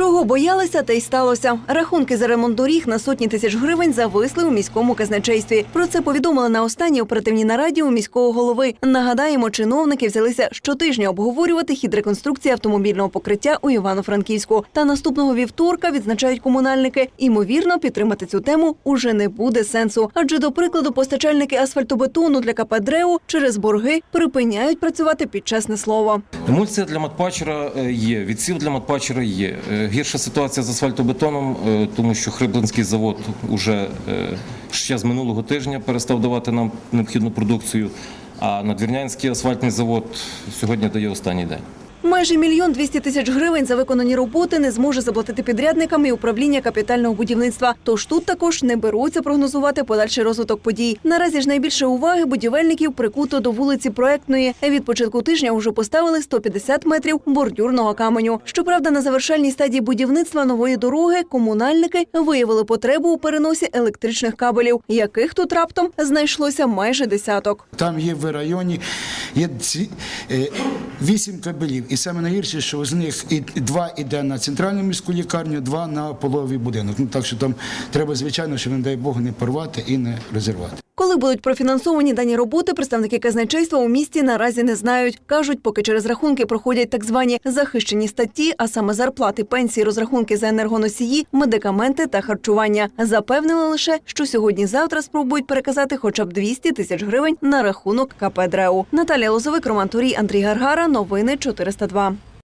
Чого боялися, те й сталося. Рахунки за ремонт доріг на сотні тисяч гривень зависли у міському казначействі. Про це повідомили на останній оперативній нараді у міського голови. Нагадаємо, чиновники взялися щотижня обговорювати хід реконструкції автомобільного покриття у Івано-Франківську. Та наступного вівторка відзначають комунальники. Імовірно, підтримати цю тему уже не буде сенсу. Адже, до прикладу, постачальники асфальтобетону для КП через борги припиняють працювати під чесне слово. Емульсія для матпачера е, є, відсів для матпачера є. Гірша ситуація з асфальтобетоном, е, тому що Хриблинський завод уже е, ще з минулого тижня перестав давати нам необхідну продукцію, а надвірнянський асфальтний завод сьогодні дає останній день. Майже мільйон двісті тисяч гривень за виконані роботи не зможе заплатити підрядникам і управління капітального будівництва. Тож тут також не беруться прогнозувати подальший розвиток подій. Наразі ж найбільше уваги будівельників прикуто до вулиці проектної. Від початку тижня вже поставили 150 метрів бордюрного каменю. Щоправда, на завершальній стадії будівництва нової дороги комунальники виявили потребу у переносі електричних кабелів, яких тут раптом знайшлося майже десяток. Там є в районі є е, вісім кабелів. І саме найгірше, що з них і два йде на центральну міську лікарню, два на половий будинок. Ну так що там треба, звичайно, що не дай Бог не порвати і не розірвати. Коли будуть профінансовані дані роботи, представники казначейства у місті наразі не знають. кажуть, поки через рахунки проходять так звані захищені статті, а саме зарплати, пенсії, розрахунки за енергоносії, медикаменти та харчування. Запевнили лише, що сьогодні-завтра спробують переказати хоча б 200 тисяч гривень на рахунок КП «Дреу». Наталія Лозовик, Роман Турій, Андрій Гаргара. Новини 402.